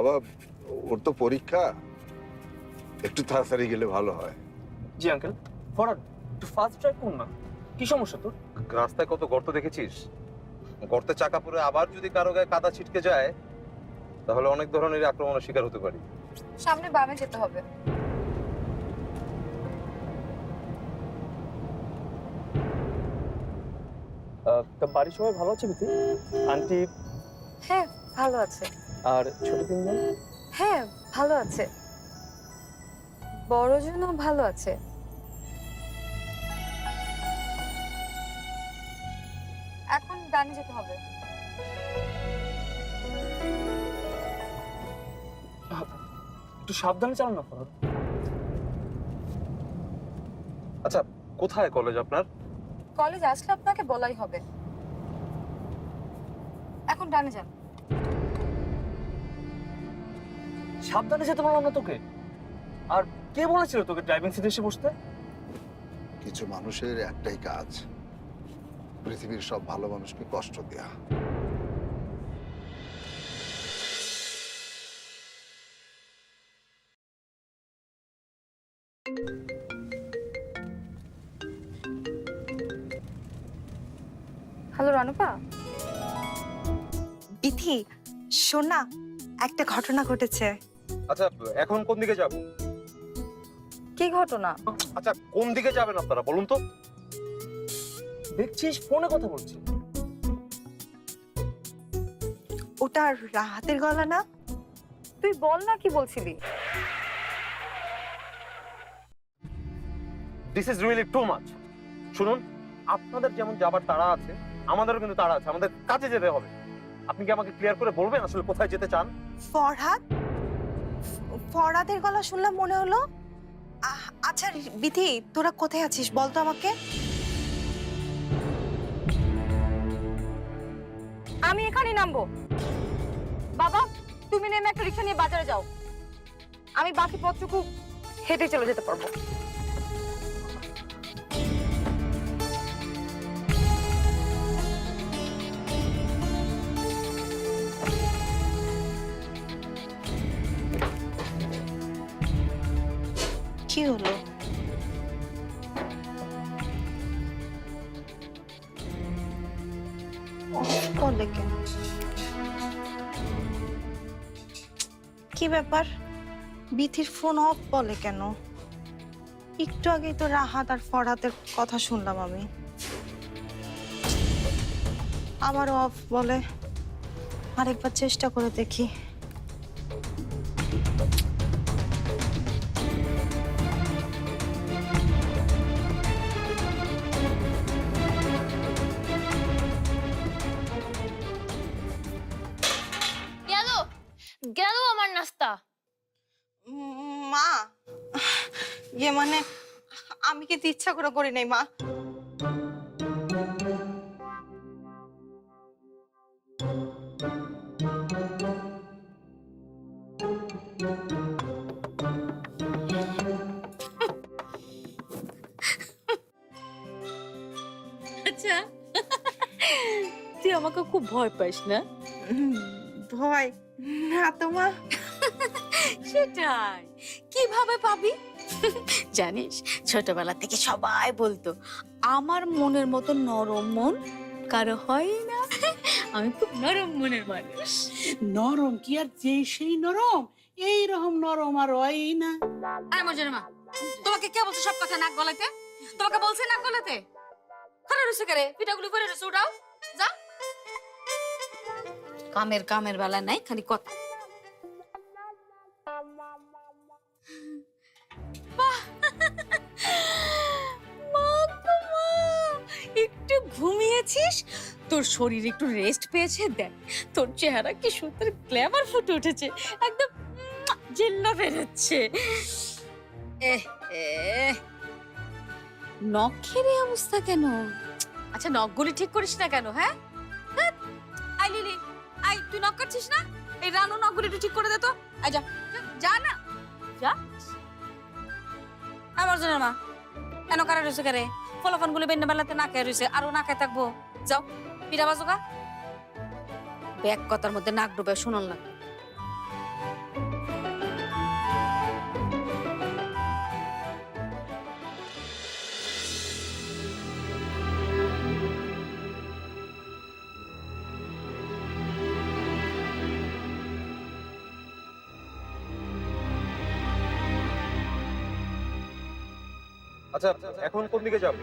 বাবা ওর তো পরীক্ষা। একটু তাড়াতাড়ি গেলে ভালো হয়। জি আঙ্কেল ফরাদ একটু ফাস্ট ড্রাইভ করুন না। কি সমস্যা তোর? রাস্তায় কত গর্ত দেখেছিস? গর্তে চাকা পড়ে আবার যদি কারও গায়ে কাদা ছিটকে যায় তাহলে অনেক ধরনের আক্রমণের শিকার হতে পারি। সামনে বামে যেতে হবে। আহ, তা বাড়ির সবাই ভালো আছে বিতি আন্টি? হ্যাঁ ভালো আছে। আর ছোট তিনজন হ্যাঁ ভালো আছে। বড়জনও ভালো আছে। এখন ডানে যেতে হবে। একটু সাবধানে চালান ফরাদ। আচ্ছা কোথায় কলেজ আপনার? কলেজ আসলে আপনাকে বলাই হবে। এখন ডানে যান। সাবধানে যেতে পারলাম না তোকে। আর কে বলেছিল তোকে ড্রাইভিং সিটে এসে বসতে? কিছু মানুষের একটাই কাজ পৃথিবীর সব ভালো মানুষকে কষ্ট দেয়া। হ্যালো রানুপা বিথি শোন না একটা ঘটনা ঘটেছে। আচ্ছা এখন কোন দিকে যাব? কি ঘটনা? আচ্ছা কোন দিকে যাবেন আপনারা বলুন তো? দেখছিস ফোনে কথা বলছি। ওটা রাহাতের গলা না? তুই বল না কি বলছিলি। This is really too much শুনুন আপনাদের যেমন যাবার তাড়া আছে আমাদেরও কিন্তু তাড়া আছে আমাদের কাজে যেতে হবে। আপনি কি আমাকে ক্লিয়ার করে বলবেন আসলে কোথায় যেতে চান? ফরহাদ? ফরহাদের গলা শুনলাম মনে হলো। আচ্ছা বিথি, তোরা কোথায় আছিস? বলতো আমাকে। আমি এখানে নামবো। বাবা, তুমি নেমে একটা রিক্সা নিয়ে বাজারে যাও। আমি বাকি পথটুকু হেঁটে চলে যেতে পারব। কি হলো? কি ব্যাপার? বিথির ফোন অফ বলে কেন? একটু আগেই তো রাহাত আর ফরহাতের কথা শুনলাম আমি। আবারও অফ বলে। আরেকবার চেষ্টা করে দেখি। কিন্তু ইচ্ছা করে করি নাই মা। আচ্ছা। তুই আমাকে খুব ভয় পাইস না? ভয়? না তো মা। সেটাই। কীভাবে পাবি? জানিস ছোটবেলা থেকে সবাই বলতো আমার মনের মতো নরম মন কারও হয় না। আমি খুব নরম মনের মানুষ। নরম কি আর যে সেই নরম? এই রকম নরম আর হয় না। আরে মজুরি মা তোমাকে কে বলছে সব কথা নাক গলাতে? তোমাকে বলছে নাক গলাতে? খরে রুসে করে পিঠাগুলো করে রুসে উঠাও। যা। কামের কামের বেলা নাই খালি কথা। তোর শরীর একটু রেস্ট পেয়েছে? দেখ তোর চেহারা কি সুন্দর গ্ল্যামার ফুটে উঠেছে। একদম জেল্লা বেরোচ্ছে। নখের এই অবস্থা কেন? আচ্ছা নখগুলি ঠিক করিস না কেন হ্যাঁ? হ্যাঁ? আই লিলি আই তুই নক করছিস না? এই রানু নকগুলো একটু ঠিক করে দে তো। আই যা যা, না। যা। আমার জন্য মা এন কারে রয়েছে কারে ফলাফানগুলো বেন্না বেলাতে না খেয়ে রয়েছে আরও না খেয়ে থাকব। যাও। পিড়া বাজোগা ব্যাগ কথার মধ্যে নাক ডুবে শুনল না আচ্ছা এখন কোন দিকে যাব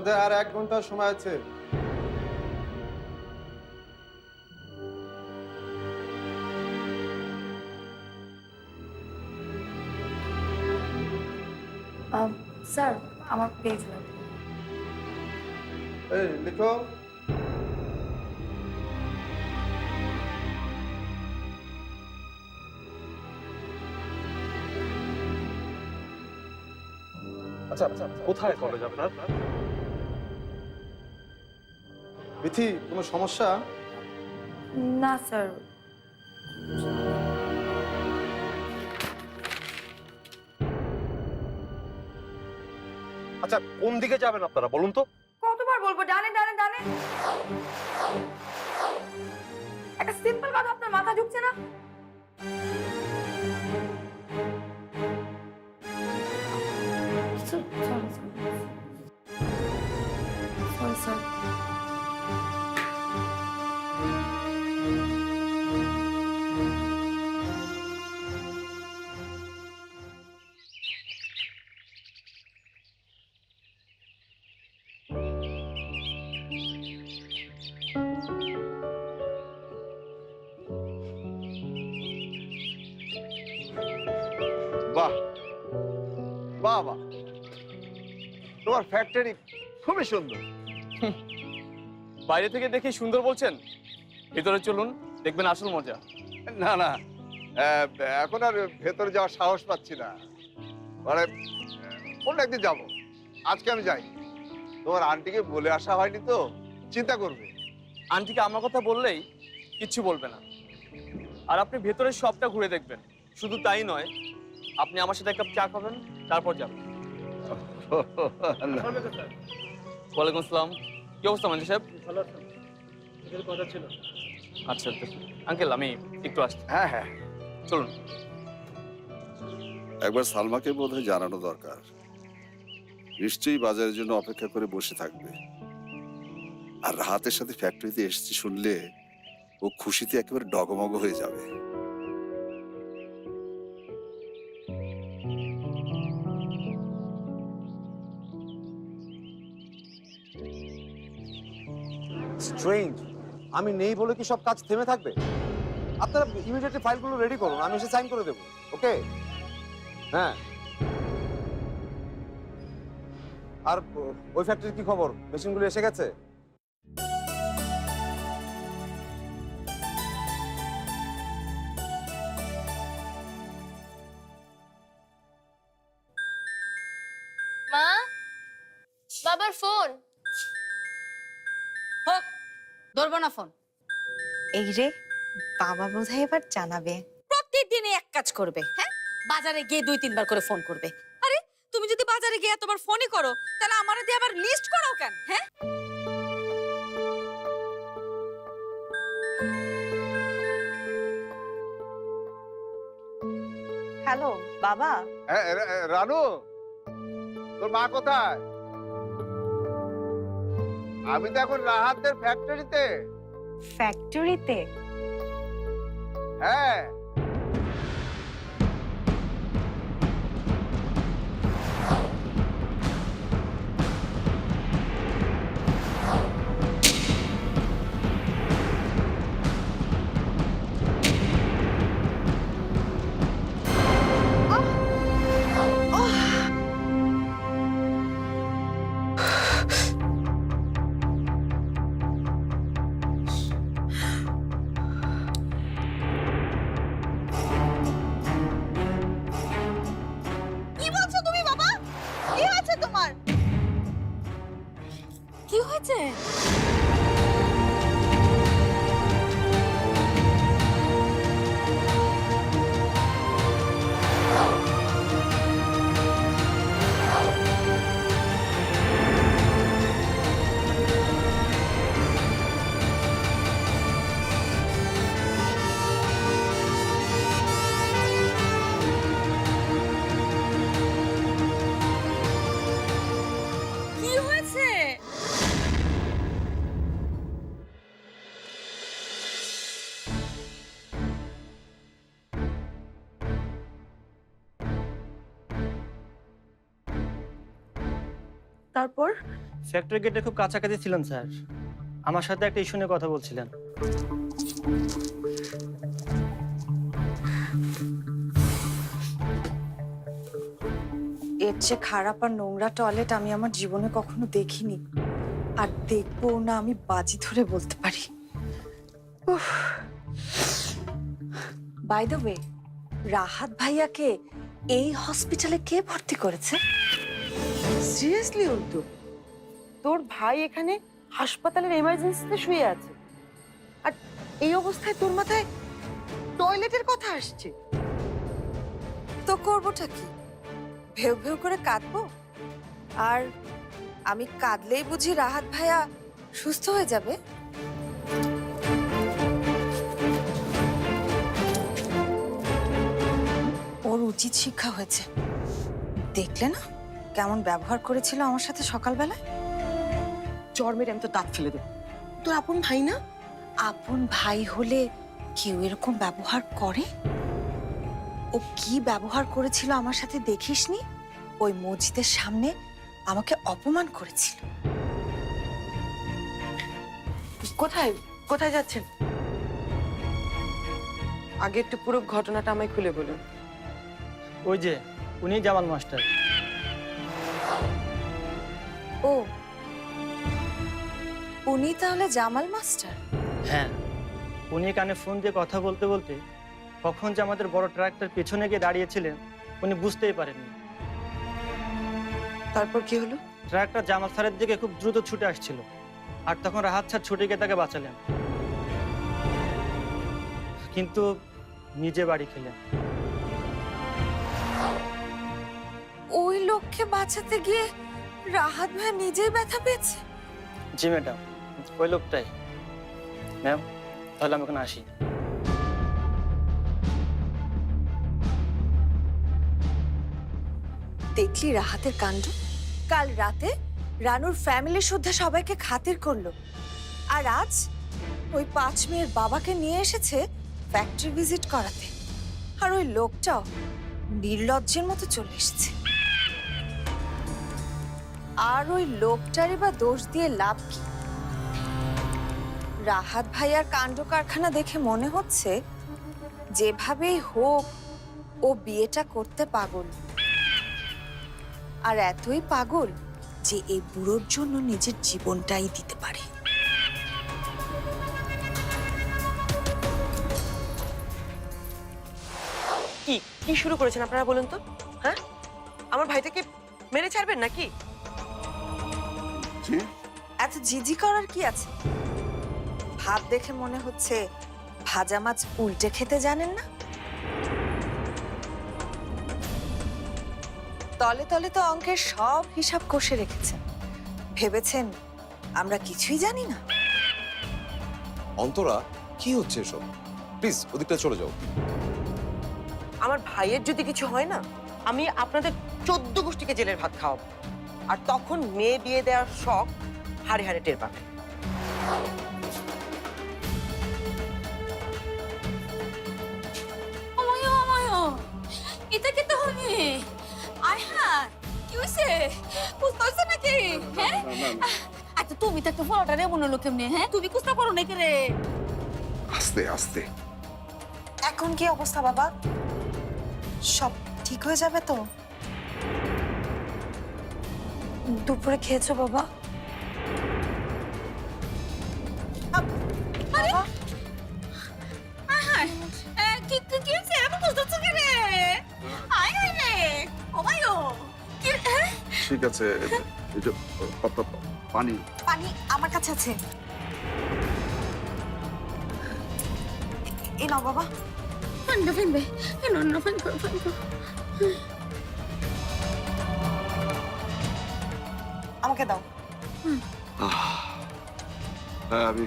তোমাদের আর এক ঘণ্টা সময় আছে। স্যার আমার পেজ এই লিখো। আচ্ছা কোথায় কলেজ আপনার? বিথি কোনো সমস্যা? না স্যার। আচ্ছা কোন দিকে যাবেন আপনারা বলুন তো? কতবার বলব? ডানে ডানে ডানে। একটা সিম্পল কথা আপনার মাথা ঢুকছে না? সরি তোমার ফ্যাক্টরি খুবই সুন্দর। বাইরে থেকে দেখি সুন্দর বলছেন? ভিতরে চলুন দেখবেন আসল মজা। না না। এখন আর ভেতরে যাওয়ার সাহস পাচ্ছি না। মানে অন্য একদিন যাব। আজকে আমি যাই। তোমার আন্টিকে বলে আসা হয়নি তো চিন্তা করবে। আন্টিকে আমার কথা বললেই কিচ্ছু বলবে না। আর আপনি ভেতরের সবটা ঘুরে দেখবেন। শুধু তাই নয় আপনি আমার সাথে এক কাপ চা খাবেন তারপর যাবেন। ওয়ালাইকুম আসসালাম। কি অবস্থা মানুষ সাহেব? ভালো আছেন কথা ছিল। আচ্ছা আঙ্কেল আমি একটু আসছি। হ্যাঁ হ্যাঁ। চলুন। একবার সালমাকে বোধহয় জানানো দরকার। নিশ্চয়ই বাজারের জন্য অপেক্ষা করে বসে থাকবে। আর রাহাতের সাথে ফ্যাক্টরিতে এসেছি শুনলে ও খুশিতে একেবারে ডগমগ হয়ে যাবে। স্ট্রেঞ্জ আমি নেই বলে কি সব কাজ থেমে থাকবে? আপনারা ইমিডিয়েটলি ফাইলগুলো রেডি করুন, আমি এসে সাইন করে দেবো ওকে হ্যাঁ। আর ওই ফ্যাক্টরির কি খবর? মেশিনগুলো এসে গেছে? রে বাবা বোধহয় এবার জানাবে। প্রতিদিনই এক কাজ করবে হ্যাঁ? বাজারে গিয়ে দুই তিনবার করে ফোন করবে। আরে তুমি যদি বাজারে গিয়ে এতবার ফোনই করো তাহলে আমার দিয়ে আবার লিস্ট করাও কেন হ্যাঁ? হ্যালো বাবা? হ্যাঁ, রানু? তোর মা কোথায়? আমি তো এখন রাহাতের ফ্যাক্টরিতে ফ্যাক্টরিতে হ্যাঁ। তারপর? ফ্যাক্টরি গেটে খুব কাছাকাছি ছিলেন স্যার। আমার সাথে একটা ইস্যু নিয়ে কথা বলছিলেন। এর চেয়ে খারাপ আর নোংরা টয়লেট আমি আমার জীবনে কখনো দেখিনি। আর দেখব না আমি বাজি ধরে বলতে পারি। বাই দ্য ওয়ে রাহাত ভাইয়াকে এই হসপিটালে কে ভর্তি করেছে? সিরিয়াসলি উল্টো তোর ভাই এখানে হাসপাতালের এমার্জেন্সিতে শুয়ে আছে। আর এই অবস্থায় তোর মাথায় টয়লেটের কথা আসছে। তো করবোটা কি? ভেউ ভেউ করে কাঁদবো? আর আমি কাঁদলেই বুঝি রাহাত ভাইয়া সুস্থ হয়ে যাবে? ওর উচিত শিক্ষা হয়েছে। দেখলে না? কেমন ব্যবহার করেছিল আমার সাথে সকালবেলায়? জ্বর মেরে আমি তো দাঁত ফেলে দেবো। তোর আপন ভাই না? আপন ভাই হলে কেউ এরকম ব্যবহার করে? ও কি ব্যবহার করেছিল আমার সাথে দেখিসনি? ওই মসজিদের সামনে আমাকে অপমান করেছিল। কোথায়? কোথায় যাচ্ছেন? আগে একটু পুরো ঘটনাটা আমায় খুলে বলুন। ওই যে উনি জামাল মাস্টার। ও। উনি তাহলে জামাল মাস্টার? হ্যাঁ। উনি কানে ফোন দিয়ে কথা বলতে বলতে কখন যে আমাদের বড় ট্রাকটার পেছনে গিয়ে দাঁড়িয়েছিলেন উনি বুঝতেই পারেননি। তারপর কি হলো? ট্রাকটা জামাল স্যারের দিকে খুব দ্রুত ছুটে আসছিল আর তখন রাহাত স্যার ছুটে গিয়ে তাকে বাঁচালেন। কিন্তু নিজে বাড়ি খেলেন। ওই লোককে বাঁচাতে গিয়ে রাহাত ভাই নিজেই ব্যথা পেয়েছে? জি ম্যাডাম। ওই লোকটাই। ম্যাম তাহলে আমি ওখানে আসি। দেখলি রাহাতের কাণ্ড? কাল রাতে রানুর ফ্যামিলি শুদ্ধা সবাইকে খাতির করল। আর আজ ওই পাঁচ মেয়ের বাবাকে নিয়ে এসেছে ফ্যাক্টরি ভিজিট করাতে। আর ওই লোকটাও নির্লজ্জের মতো চলে এসেছে। আর ওই লোকটারই বা দোষ দিয়ে লাভ কি? রাহাত ভাইয়ার কাণ্ড কারখানা দেখে মনে হচ্ছে যেভাবেই হোক, ও বিয়েটা করতে পাগল। আর এতই পাগল যে এই বুড়োর জন্য নিজের জীবনটাই দিতে পারে। কি কি শুরু করেছেন আপনারা বলুন তো? হ্যাঁ? আমার ভাইটাকে মেরে ছাড়বেন নাকি? জি। এত জিজি করার কি আছে? ভাব দেখে মনে হচ্ছে ভাজা মাছ উল্টে খেতে জানেন না? তলে তলে তো অঙ্কের সব হিসাব কষে রেখেছেন ভেবেছেন আমরা কিছুই জানি না? অন্তরা কি হচ্ছে এসব? প্লিজ ওদিকটা চলে যাও। আমার ভাইয়ের যদি কিছু হয় না আমি আপনাদের চোদ্দ গোষ্ঠীকে জেলের ভাত খাওয়াবো। আর তখন মেয়ে বিয়ে দেওয়ার শখ হাড়ে হাড়ে টের পাবে। অময় অময় এটা কি তো হবে? আয় হ্যাঁ কি হয়েছে? বুঝতে হয়েছে নাকি? হ্যাঁ? আচ্ছা তুমি তো একটা ফটোটা রে মনে হলো কেমনে হ্যাঁ? তুমি কুস্তা করো নাকি রে? আস্তে আস্তে। এখন কি অবস্থা বাবা? সব ঠিক হয়ে যাবে তো? অময় কি হ্যাঁ? ঠিক আছে পানি। পানি আমার কাছে আছে। এই নাও বাবা। ফান্ডা ফান্ডে এ নন্না ফান্ডা ফান্ডা আমাকে দাও। হ্যাঁ আমি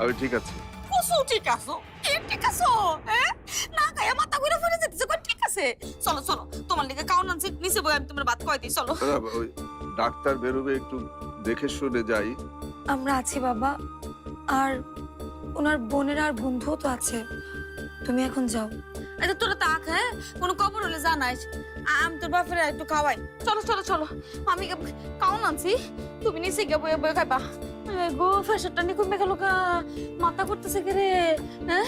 আমি ঠিক আছি। কুসু ঠিক আছো? কি ঠিক আছো? হ্যাঁ না গায়ে মাথা ঘুরে ফুরে যেতেছে কই ঠিক আছে? চলো চলো তোমার লিগে কাউন আনছি নিচে বই আমি তোমার ভাত খাওয়াই দিই চলো। ওই ডাক্তার বেরোবে একটু দেখে শুনে যাই। আমরা আছি বাবা আর ওনার বোনের আর বন্ধুও তো আছে। তুমি এখন যাও। আচ্ছা তোরা তাক হ্যাঁ কোনো খবর হলে জানাইস আমি তোর বাপের একটু খাওয়াই। চলো চলো চলো। আমি কাউন আনছি। তুমি নিচে গিয়ে বয়ে বয়ে খাইবা। গো ফ্যাশনটা নিয়ে কমে গেল গা মাথা করতেছে কে রে হ্যাঁ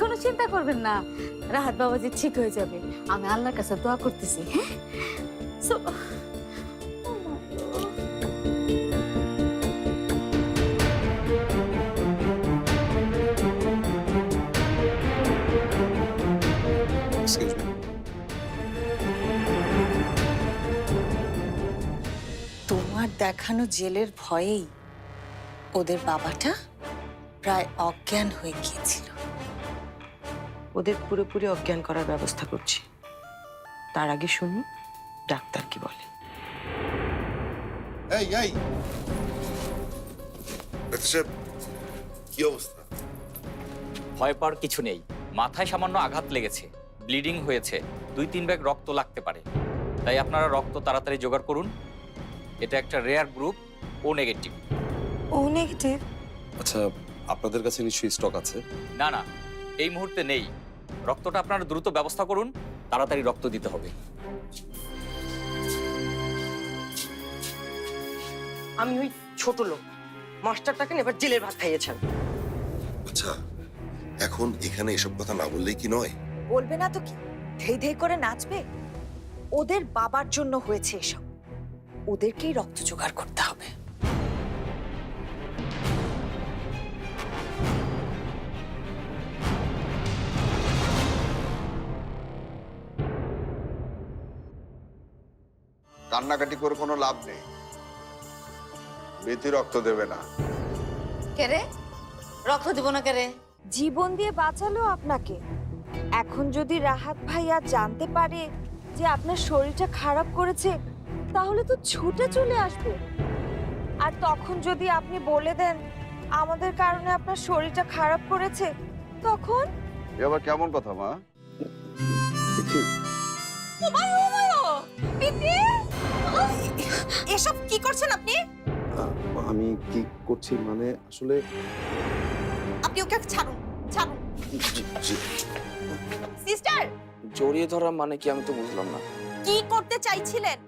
কোনো চিন্তা করবেন না। রাহাত বাবাজি ঠিক হয়ে যাবে। আমি আল্লাহর কাছে দোয়া করতেছি হ্যাঁ? দেখানো জেলের ভয়েই ওদের বাবাটা প্রায় অজ্ঞান হয়ে গিয়েছিল। ওদের পুরোপুরি অজ্ঞান করার ব্যবস্থা করছি। তার আগে শুনুন ডাক্তার কি বলে। এই এই! কি অবস্থা? ভয় পাওয়ার কিছু নেই। মাথায় সামান্য আঘাত লেগেছে ব্লিডিং হয়েছে দুই তিন ব্যাগ রক্ত লাগতে পারে। তাই আপনারা রক্ত তাড়াতাড়ি জোগাড় করুন। এটা একটা rare group O negative O negative আচ্ছা আপনাদের কাছে নিশ্চয়ই স্টক আছে? না না এই মুহূর্তে নেই। রক্তটা আপনারা দ্রুত ব্যবস্থা করুন তাড়াতাড়ি রক্ত দিতে হবে। আমি ওই ছোট লোক মাস্টারটাকে এবার জেলের ভাত খাইয়েছেন। আচ্ছা এখন এখানে এসব কথা না বললেই কি নয়? বলবে না তো কি? ধেই ধেই করে নাচবে? ওদের বাবার জন্য হয়েছে এসব। ওদেরকেই রক্ত জোগাড় করতে হবে। কান্নাকাটি করে কোনো লাভ নেই। বেতি রক্ত দেবে না। কে রে? রক্ত দিব না কে রে? জীবন দিয়ে বাঁচালো আপনাকে। এখন যদি রাহাত ভাইয়া জানতে পারে যে আপনার শরীরটা খারাপ করেছে তাহলে তো ছুটে চলে আসবে। আর তখন যদি আপনি বলে দেন আমাদের কারণে আপনার শরীরটা খারাপ করেছে তখন? এ আবার কেমন কথা মা? এসব কি করছেন আপনি? আমি কি করছি মানে আসলে আপনি ওকে ছাড়ুন ছাড়ুন। সিস্টার! জড়িয়ে ধরা মানে কি আমি তো বুঝলাম না। কি করতে চাইছিলেন?